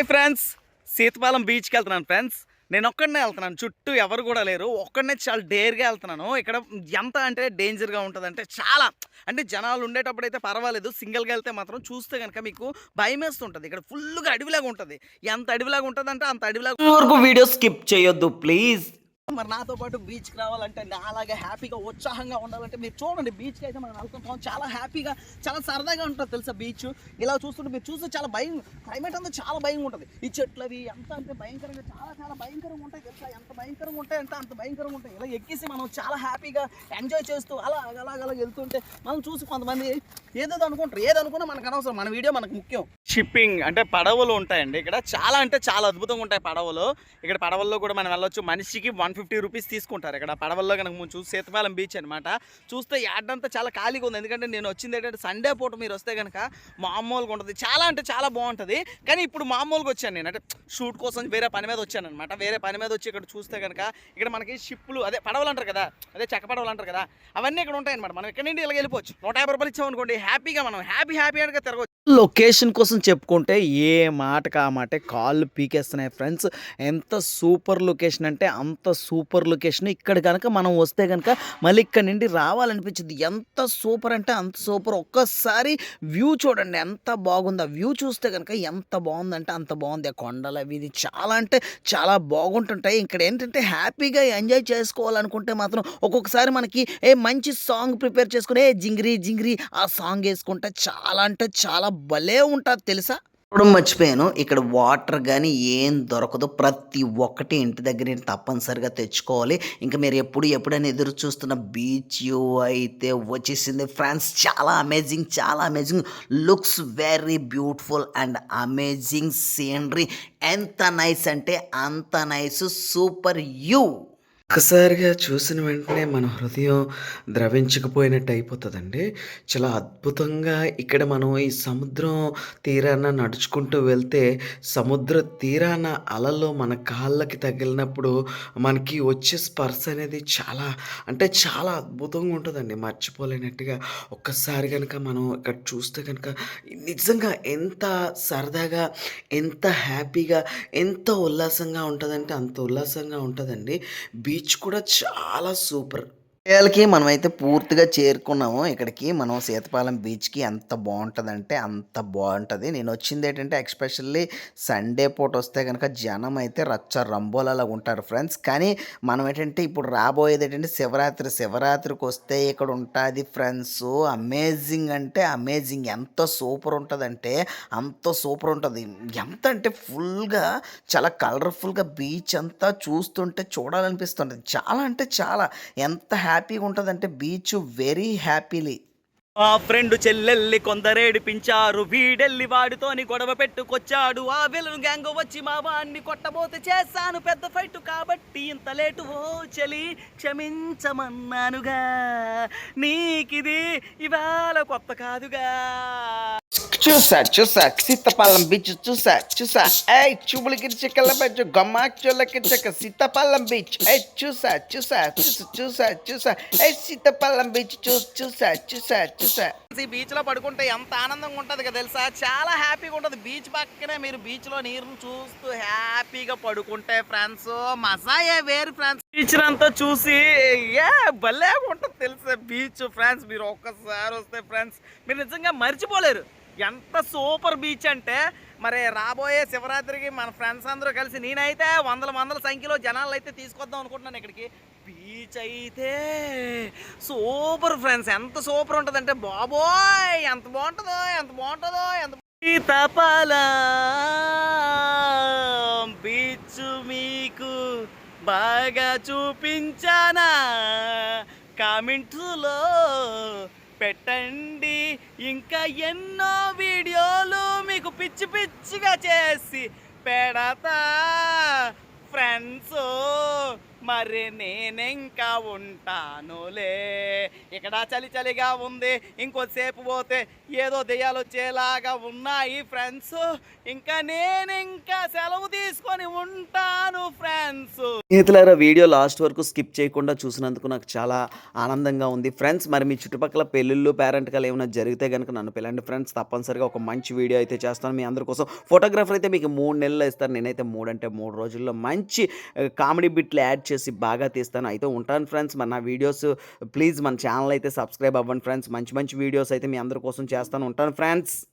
Hi friends. Seethapalem బీచ్కి వెళ్తున్నాను friends. నేను ఒక్కడనే వెళ్తున్నాను. చుట్టూ ఎవరు కూడా లేరు. ఒక్కడనే చాలా డేర్గా వెళ్తున్నాను. ఇక్కడ ఎంత అంటే డేంజర్గా ఉంటుంది అంటే చాలా. అంటే జనాలు ఉండేటప్పుడు అయితే పర్వాలేదు. సింగిల్గా వెళ్తే మాత్రం చూస్తే కనుక మీకు భయం వేస్తుంటుంది. ఇక్కడ ఫుల్గా అడవిలాగా ఉంటుంది. ఎంత అడవిలాగా ఉంటుంది అంటే అంత అడవిలాగా వరకు వీడియో స్కిప్ చేయొద్దు ప్లీజ్ మరి నాతో పాటు బీచ్కి రావాలంటే నా అలాగే హ్యాపీగా ఉత్సాహంగా ఉండాలంటే మీరు చూడండి బీచ్కి అయితే మనం వెళ్తుంటాం చాలా హ్యాపీగా చాలా సరదాగా ఉంటుంది తెలుసా బీచ్? ఇలా చూస్తుంటే మీరు చూస్తే చాలా భయం క్లైమేట్ అంతా చాలా భయంగా ఉంటుంది. ఈ చెట్లు అవి ఎంత అంటే భయంకరంగా చాలా చాలా భయంకరంగా ఉంటాయి తెలుసా? ఎంత భయంకరంగా ఉంటాయి అంటే అంత భయంకరంగా ఉంటాయి. ఇలా ఎక్కేసి మనం చాలా హ్యాపీగా ఎంజాయ్ చేస్తూ అలా అలా అలా వెళ్తుంటే మనం చూసి కొంతమంది ఏదేదో అనుకుంటారు. ఏదనుకున్నా మనకు అనవసరం. మన వీడియో మనకు ముఖ్యం. షిప్పింగ్ అంటే పడవలు ఉంటాయండి ఇక్కడ. చాలా అంటే చాలా అద్భుతంగా ఉంటాయి పడవలు. ఇక్కడ పడవల్లో కూడా మనం వెళ్ళొచ్చు. మనిషికి వన్ ఫిఫ్టీ రూపీస్ తీసుకుంటారు. ఇక్కడ పడవల్లో కనుక ముందు చూసి సీతపాలెం బీచ్ అనమాట చూస్తే యార్డంతా చాలా ఖాళీగా ఉంది. ఎందుకంటే నేను వచ్చింది ఏంటంటే సండే పూట మీరు వస్తే కనుక మామూలుగా ఉంటుంది. చాలా అంటే చాలా బాగుంటుంది. కానీ ఇప్పుడు మామూలుగా వచ్చాను నేను. అంటే షూట్ కోసం వేరే పని మీద వచ్చాను అనమాట వేరే పని మీద వచ్చి ఇక్కడ చూస్తే కనుక ఇక్కడ మనకి షిప్లు అదే పడవలు అంటారు కదా అదే చెక్క పడవలు అంటారు కదా అవన్నీ ఇక్కడ ఉంటాయి అనమాట మనం ఇక్కడ నుండి ఇలా వెళ్ళిపోవచ్చు. నూట యాభై రూపాయలు ఇచ్చామనుకోండి హ్యాపీగా మనం హ్యాపీ హ్యాపీగా తిరగవచ్చు లొకేషన్ కోసం చెప్పుకుంటే ఏ మాటకు ఆ మాటే కాళ్ళు పీకేస్తున్నాయి ఫ్రెండ్స్. ఎంత సూపర్ లొకేషన్ అంటే అంత సూపర్ లొకేషన్. ఇక్కడ కనుక మనం వస్తే కనుక మళ్ళీ ఇక్కడ నుండి రావాలనిపించింది. ఎంత సూపర్ అంటే అంత సూపర్. ఒక్కసారి వ్యూ చూడండి ఎంత బాగుంది. ఆ వ్యూ చూస్తే కనుక ఎంత బాగుందంటే అంత బాగుంది. ఆ కొండలు అవి ఇది చాలా అంటే చాలా బాగుంటుంటాయి. ఇక్కడ ఏంటంటే హ్యాపీగా ఎంజాయ్ చేసుకోవాలనుకుంటే మాత్రం ఒక్కొక్కసారి మనకి ఏ మంచి సాంగ్ ప్రిపేర్ చేసుకుని ఏ జింగిరి జింగిరి ఆ సాంగ్ వేసుకుంటే చాలా అంటే చాలా భలే ఉంటుంది తెలుసా? ఇప్పుడు మర్చిపోయాను. ఇక్కడ వాటర్ కానీ ఏం దొరకదు. ప్రతి ఒక్కటి ఇంటి దగ్గర నేను తప్పనిసరిగా తెచ్చుకోవాలి. ఇంకా మీరు ఎప్పుడు ఎప్పుడైనా ఎదురు చూస్తున్న బీచ్ అయితే వచ్చేసింది. ఫ్రాన్స్ చాలా అమేజింగ్ చాలా amazing. Looks very beautiful and amazing scenery. ఎంత నైస్ అంటే అంత నైస్. Super you. ఒక్కసారిగా చూసిన వెంటనే మన హృదయం ద్రవించకపోయినట్టు అయిపోతుందండి. చాలా అద్భుతంగా ఇక్కడ మనం ఈ సముద్రం తీరాన నడుచుకుంటూ వెళ్తే సముద్ర తీరాన అలలు మన కాళ్ళకి తగిలినప్పుడు మనకి వచ్చే స్పర్శ అనేది చాలా అంటే చాలా అద్భుతంగా ఉంటుందండి. మర్చిపోలేనట్టుగా ఒక్కసారి కనుక మనం ఇక్కడ చూస్తే కనుక నిజంగా ఎంత సరదాగా ఎంత హ్యాపీగా ఎంత ఉల్లాసంగా ఉంటుందంటే అంత ఉల్లాసంగా ఉంటుందండి. బీచ్ కూడా చాలా సూపర్. ఏళ్ళకి మనమైతే పూర్తిగా చేరుకున్నాము. ఇక్కడికి మనం సీతపాలెం బీచ్కి ఎంత బాగుంటుందంటే అంత బాగుంటుంది. నేను వచ్చింది ఏంటంటే ఎక్స్పెషల్లీ సండే పూట వస్తే కనుక జనం అయితే రచ్చ రంబోలలా ఉంటారు ఫ్రెండ్స్. కానీ మనం ఏంటంటే ఇప్పుడు రాబోయేది ఏంటంటే శివరాత్రి. శివరాత్రికి వస్తే ఇక్కడ ఉంటుంది ఫ్రెండ్స్ అమేజింగ్ అంటే అమేజింగ్. ఎంత సూపర్ ఉంటుందంటే అంత సూపర్ ఉంటుంది. ఎంత అంటే ఫుల్గా చాలా కలర్ఫుల్గా బీచ్ అంతా చూస్తుంటే చూడాలనిపిస్తుంటుంది. చాలా అంటే చాలా. ఎంత హ్యాపీగా ఉంటుందంటే బీచ్ వెరీ హ్యాపీలీ. ఆ ఫ్రెండ్ చెల్లెల్లి కొందరేడిపించారు. వీడెల్లి వాడితోని గొడవ పెట్టుకొచ్చాడు. ఆ విలన్ గ్యాంగ్ వచ్చి మా వాడిని కొట్టబోతే చేశాను పెద్ద ఫైట్ కాబట్టి ఇంత లేటు ఓ చలి క్షమించమన్నానుగా. నీకిది ఇవాళ కొత్త కాదుగా. చూసా చూసా సీతపాలెం బీచ్ చూసా చూసా ఏయ్ చూపులకి చెక్కల బెచ్చు గమ్మాచులకి చెక్క సీతపాలెం బీచ్. ఏయ్ చూసా చూసా చూసా చూసా చూసా ఏయ్ సీతపాలెం బీచ్ చూ చూసా చూసా చూసా ఈ బీచ్లో పడుకుంటే ఎంత ఆనందంగా ఉంటది కదా తెలుసా? చాలా హ్యాపీగా ఉంటది. బీచ్ పక్కనే మీరు బీచ్లో నీరుని చూస్తూ హ్యాపీగా పడుకుంటే ఫ్రెండ్స్ మజాయే వేరు ఫ్రెండ్స్ బీచ్ అంతా చూసి ఏ భలే ఉంటుంది తెలుసా బీచ్ ఫ్రెండ్స్ మీరు ఒక్కసారి వస్తే ఫ్రెండ్స్ మీరు నిజంగా మర్చిపోలేరు. ఎంత సూపర్ బీచ్ అంటే మరి రాబోయే శివరాత్రికి మన ఫ్రెండ్స్ అందరూ కలిసి నేనైతే వందల వందల సంఖ్యలో జనాలు అయితే తీసుకొద్దాం అనుకుంటున్నాను ఇక్కడికి. బీచ్ అయితే సూపర్ ఫ్రెండ్స్. ఎంత సూపర్ ఉంటుందంటే బాబోయ్! ఎంత బాగుంటుందో ఎంత బాగుంటుందో ఎంత తపాల బీచ్ మీకు బాగా చూపించానా. కామెంట్స్లో పెట్టండి. ఇంకా ఎన్నో వీడియోలు మీకు పిచ్చి పిచ్చిగా చేసి పెడతా. ఫ్రెండ్స్ మరి నేనింకా ఉంటానులే? ఇక్కడ చలి చలిగా ఉంది ఇంకొద్దిసేపు పోతే ఏదో దెయ్యాలు వచ్చేలాగా ఉన్నాయి ఫ్రెండ్స్. ఇంకా నేను ఇంకా సెలవు తీసుకొని ఉంటాను ఫ్రెండ్స్. స్నేహితులారా వీడియో లాస్ట్ వరకు స్కిప్ చేయకుండా చూసినందుకు నాకు చాలా ఆనందంగా ఉంది. ఫ్రెండ్స్ మరి మీ చుట్టుపక్కల పెళ్ళిళ్ళు పేరెంట్కలు ఏమైనా జరిగితే కనుక నన్ను పిల్లండి ఫ్రెండ్స్. తప్పనిసరిగా ఒక మంచి వీడియో అయితే చేస్తాను. మీ అందరి కోసం ఫోటోగ్రాఫర్ అయితే మీకు మూడు నెలలు ఇస్తాను నేనైతే మూడు అంటే మూడు రోజుల్లో మంచి కామెడీ బిట్లు యాడ్ చేసి బాగా తీస్తాను. అయితే ఉంటాను ఫ్రెండ్స్. మన నా వీడియోస్ ప్లీజ్ మన ఛానల్ అయితే సబ్స్క్రైబ్ అవ్వండి ఫ్రెండ్స్. మంచి మంచి వీడియోస్ అయితే మీ అందరి కోసం చేస్తాను. ఉంటాను ఫ్రెండ్స్.